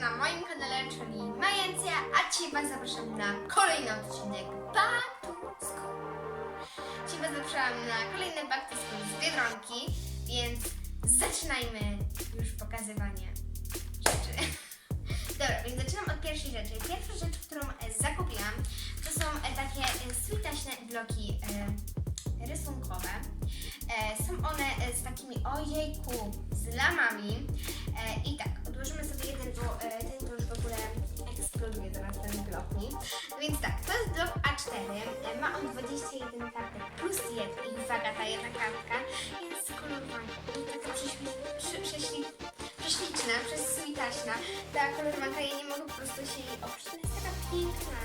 na moim kanale, czyli Majencja, a dzisiaj Was zapraszam na kolejny odcinek Back to. Dzisiaj Was zapraszam na kolejny Back z Biedronki, więc zaczynajmy już pokazywanie rzeczy. Dobra, więc zaczynam od pierwszej rzeczy. Pierwsza rzecz, którą e, zakupiłam, to są e, takie e, switaśne bloki rysunkowe. Są one z takimi ojejku, z lamami. E, I tak, odłożymy sobie jeden, bo e, ten to już w ogóle eksploduje zaraz ten blok mi. Więc tak, to jest blok A4. E, ma on 21 kartek plus 1. I uwaga, ta jedna kartka jest kolorowana. I taka prześli- prze- prześli- prześliczna, przeswitaśna. Ta kolorowanka, ja nie mogę po prostu się jej oprzeć. Jest taka piękna.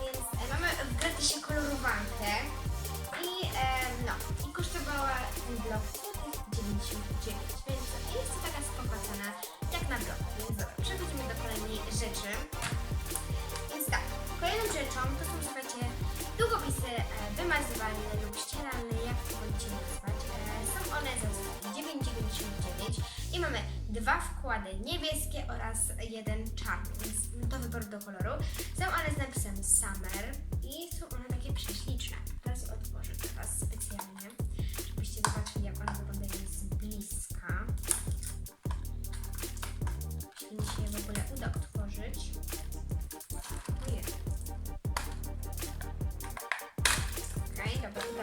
Więc mamy w gratisie kolorowankę. I e, no, i kosztowała ten blok 99, jak na blok. Więc przechodzimy do kolejnej rzeczy. Więc tak, kolejną rzeczą to są, słuchajcie, długopisy e, wymazywalne lub ścieralne, jak to wolicie nazwać. E, są one za 9,99 i mamy dwa wkłady niebieskie oraz jeden czarny, więc do wyboru do koloru. Są one z napisem Summer i są one takie prześliczne. Teraz otworzę dla Was specjalnie, żebyście zobaczyli, jak one wyglądają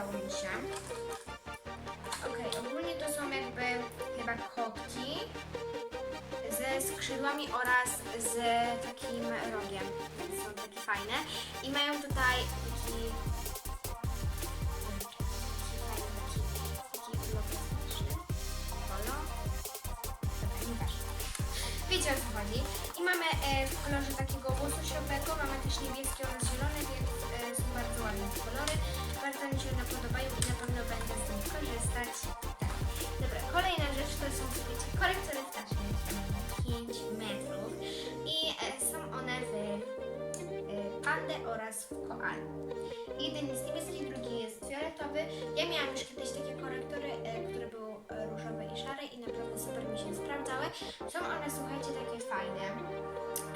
udało mi się. Ogólnie to są jakby chyba kotki ze skrzydłami oraz z takim rogiem. Są takie fajne. I mają tutaj taki. taki taki, taki. Wiecie o co chodzi. I mamy e, w kolorze takiego łososiowego, mamy też niebieskie oraz zielone, więc są bardzo ładne kolory. Bardzo mi się one podobają i na pewno będę z nich korzystać. Tak. Dobra, kolejna rzecz to są słuchajcie, korektory wsteczne. 5 metrów i e, są one w e, pandę oraz w koal. Jeden jest niebieski, drugi jest fioletowy. Ja miałam już kiedyś takie korektory, e, które były e, różowe i szare i naprawdę super mi się sprawdzały. Są one, słuchajcie, takie fajne,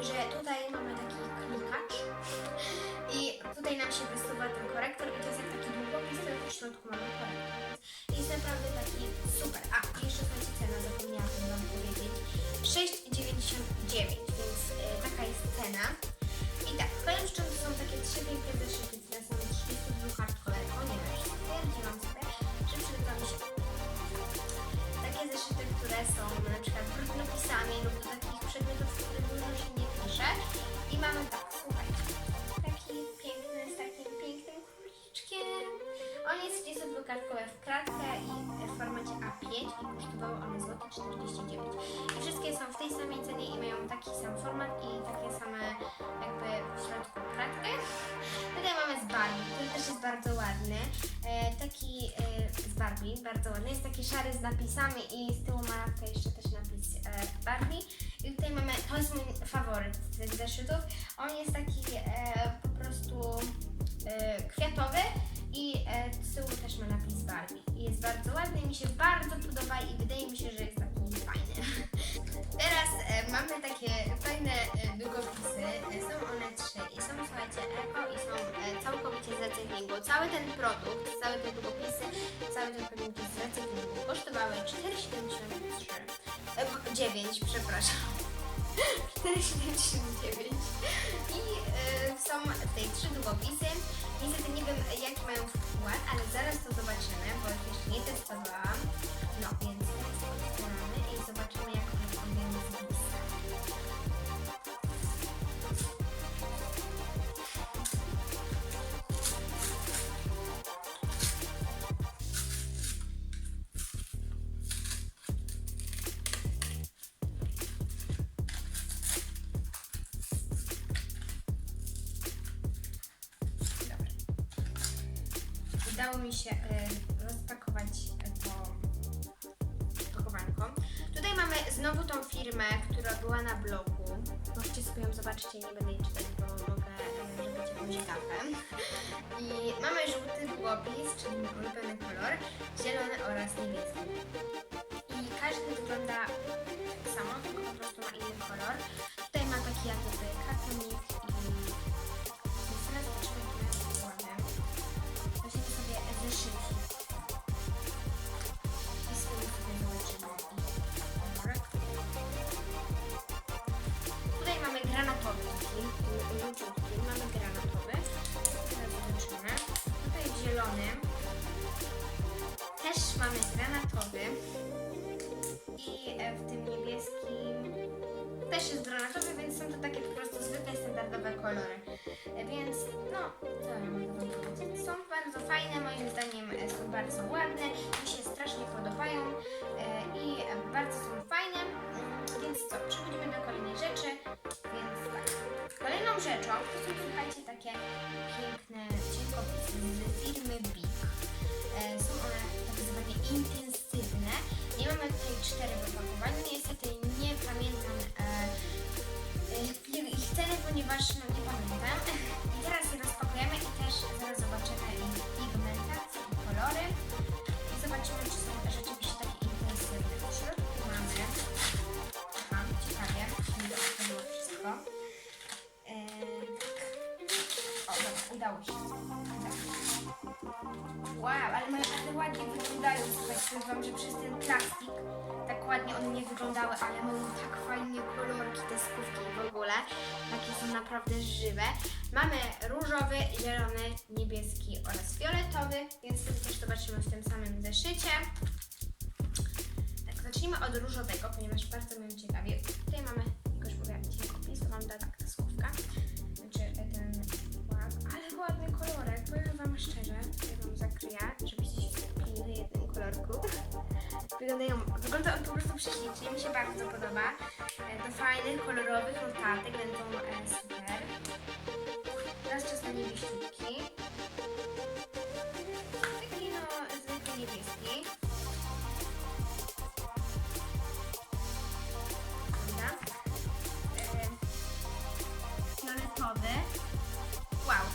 że tutaj mamy nam się wysuwa ten korektor i to jest jak taki długopis, który w środku mamy korektor. Jest naprawdę taki super. A, i jeszcze słuchajcie, cena, zapomniałam Wam powiedzieć. 6,99, więc e, taka jest cena. I tak, kolejną rzeczą to są takie trzy piękne zeszyty, które są 32 hardcore, taki sam format i takie same jakby w środku kratkę. Tutaj mamy z Barbie, który też jest bardzo ładny. E, taki e, z Barbie, bardzo ładny. Jest taki szary z napisami i z tyłu ma jeszcze też napis e, Barbie. I tutaj mamy, to jest mój faworyt z tych zeszytów. On jest taki e, po prostu e, kwiatowy i takie fajne e, długopisy. E, Są one trzy i są, słuchajcie, eko i są e, całkowicie z recyklingu. Cały ten produkt, całe te długopisy, cały ten produkt z recyklingu. Kosztowały 4,73. E, b- 9, przepraszam. 4,79 i e, są tutaj trzy długopisy. Niestety nie wiem jaki mają wkład, ale zaraz to zobaczymy, bo jeszcze nie testowałam. No więc teraz i zobaczymy jak one Udało mi się e, rozpakować to pakowanko. Tutaj mamy znowu tą firmę, która była na blogu. Możecie sobie ją zobaczyć, nie będę jej czytać, bo mogę e, robić jakąś gafę. I mamy żółty długopis, czyli mój ulubiony kolor, zielony oraz niebieski. I każdy wygląda tak samo, tylko po prostu ma inny kolor. Tutaj mamy ja tutaj kartonik też jest granatowy, więc są to takie po prostu zwykłe, standardowe kolory. Więc no, co ja mogę wam powiedzieć? Są bardzo fajne, moim zdaniem e, są bardzo ładne, mi się strasznie podobają e, i bardzo są fajne. Więc co, przechodzimy do kolejnej rzeczy. Więc tak, kolejną rzeczą to są słuchajcie takie piękne cienkopisy z firmy Big. E, Są one tak zwane intensywne. Nie mamy tutaj cztery w opakowaniu. Niestety nie pamiętam e, e, ich ceny, ponieważ no nie pamiętam. I teraz je rozpakujemy i też zaraz zobaczymy ich pigmentację i kolory. I zobaczymy, czy są rzeczywiście takie intensywne. W środku mamy... Aha, ciekawie. To było wszystko. E, o, dobra, udało się. Powiem wam, że przez ten plastik tak ładnie one nie wyglądały, ale mają tak fajnie kolorki, te skówki w ogóle. Takie są naprawdę żywe. Mamy różowy, zielony, niebieski oraz fioletowy, więc wtedy też zobaczymy w tym samym zeszycie. Tak, zacznijmy od różowego, ponieważ bardzo mnie ciekawie. Tutaj mamy, jak już mówiłam, cienkopis, to mam tak ta skówka. Znaczy ten łap, ale ładny kolorek, powiem wam szczerze, ja wam zakryję, Wyglądają, wygląda on po prostu prześlicznie, mi się bardzo podoba. E, Do fajnych, kolorowych notatek będą e, super. Teraz czas na niebieściutki. Taki no, zwykły niebieski. Dobra. E, Fioletowy. Wow,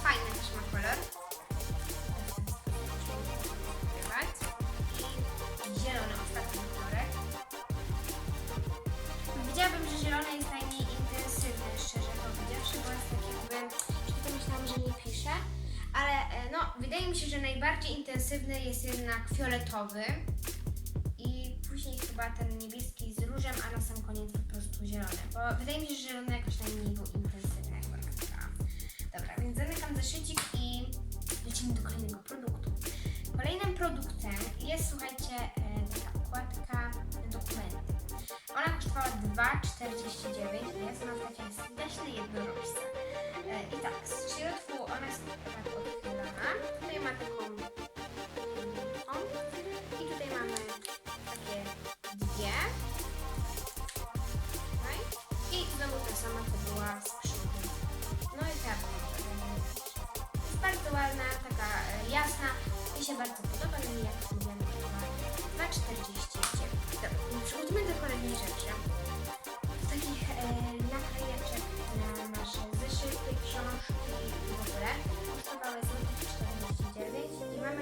Ale e, no, wydaje mi się, że najbardziej intensywny jest jednak fioletowy. I później chyba ten niebieski z różem, a na sam koniec po prostu zielony. Bo wydaje mi się, że zielony jakoś najmniej był intensywny, jak. Dobra, więc zamykam zeszycik i lecimy do kolejnego produktu. Kolejnym produktem jest, słuchajcie, e, taka okładka dokumenty. Ona kosztowała 2,49, jest ona takie śmieszne jednorożce. E, I tak, z środku ona jest tak odchylona. Tutaj ma taką o, i tutaj mamy takie dwie. I znowu ta sama, co była przodu. No i ta jest bardzo ładna, taka e, jasna. Mi się bardzo podoba, no i jak to ma 2,49.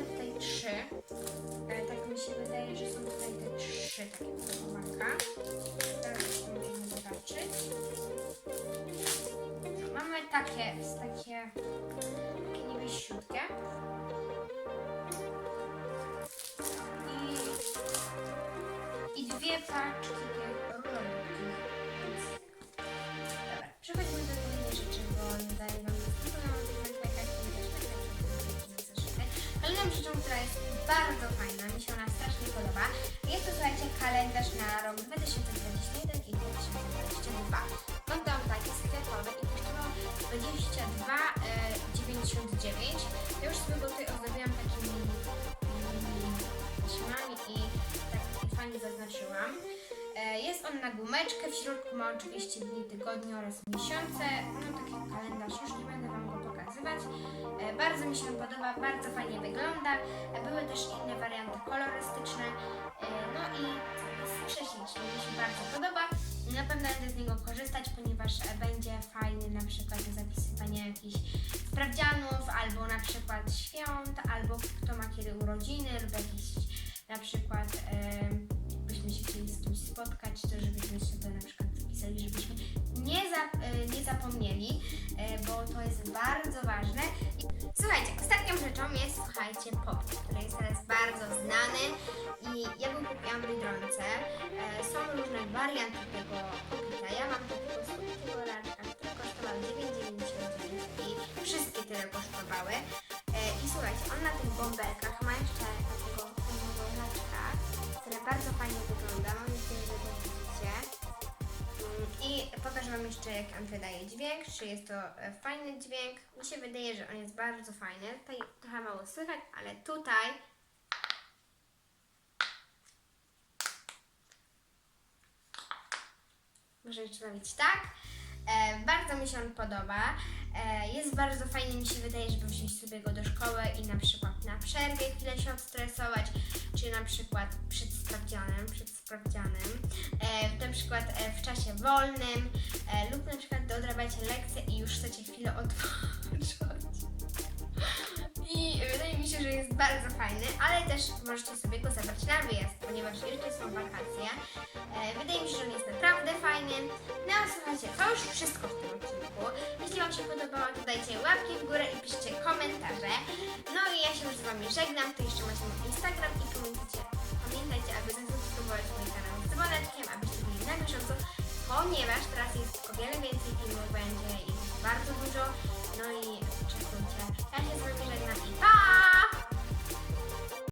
Mamy tutaj trzy. E, tak mi się wydaje, że są tutaj te trzy takie opakowanka. Teraz możemy zobaczyć. Mamy takie, takie, takie niebieściutkie. I, I dwie paczki która jest bardzo fajna, mi się ona strasznie podoba, jest to, słuchajcie, kalendarz na rok 2021 i 2022. Wygląda on tak, jest kwiatowy i kosztował 22,99. Ja już sobie go tutaj ozdobiłam takimi taśmami i tak fajnie zaznaczyłam. E, Jest on na gumeczkę, w środku ma oczywiście dni, tygodnie oraz miesiące. No taki kalendarz, już nie będę Wam go E, Bardzo mi się podoba, bardzo fajnie wygląda. E, Były też inne warianty kolorystyczne. E, No i prześliczny, mi się bardzo podoba. Na pewno będę z niego korzystać, ponieważ będzie fajny na przykład do zapisywania jakichś sprawdzianów, albo na przykład świąt, albo kto ma kiedy urodziny, lub jakiś na przykład byśmy się chcieli z kimś spotkać, to żebyśmy sobie na przykład zapisali, żebyśmy nie, za, e, nie zapomnieli, e, bo to jest bardzo ważne. Słuchajcie, ostatnią rzeczą jest, słuchajcie, pop, który jest teraz bardzo znany i ja go kupiłam w. E, Są różne warianty tego popita. Ja mam takiego słodkiego raczka, który kosztował 9,99 i wszystkie tyle kosztowały. I słuchajcie, on na tych bąbelkach ma jeszcze takiego raczka, które bardzo fajnie wygląda. Mam nadzieję, że go widzicie. I pokażę Wam jeszcze, jak on wydaje dźwięk, czy jest to e, fajny dźwięk. Mi się wydaje, że on jest bardzo fajny. Tutaj trochę mało słychać, ale tutaj Może jeszcze zrobić tak. E, bardzo mi się on podoba. E, jest bardzo fajny, mi się wydaje, żeby wziąć sobie go do szkoły i na przykład na przerwie chwilę się odstresować, czy na przykład przed sprawdzianem, przed sprawdzianem, e, na przykład w czasie wolnym lub na przykład dodrabiacie lekcje i już chcecie chwilę odpocząć. I wydaje mi się, że jest bardzo fajny, ale też możecie sobie go zabrać na wyjazd, ponieważ jeszcze są wakacje. E, wydaje mi się, że on jest naprawdę fajny. No słuchajcie, to już wszystko w tym odcinku. Jeśli Wam się podobało, to dajcie łapki w górę i piszcie komentarze. No i ja się już z Wami żegnam, to jeszcze macie mój Instagram i pamiętajcie, pamiętajcie, aby zasubskrybować mój kanał z dzwoneczkiem, abyście byli na bieżąco, ponieważ teraz jest o wiele więcej filmów, będzie ich bardzo dużo. No i czekajcie, ja się z Wami żegnam i pa!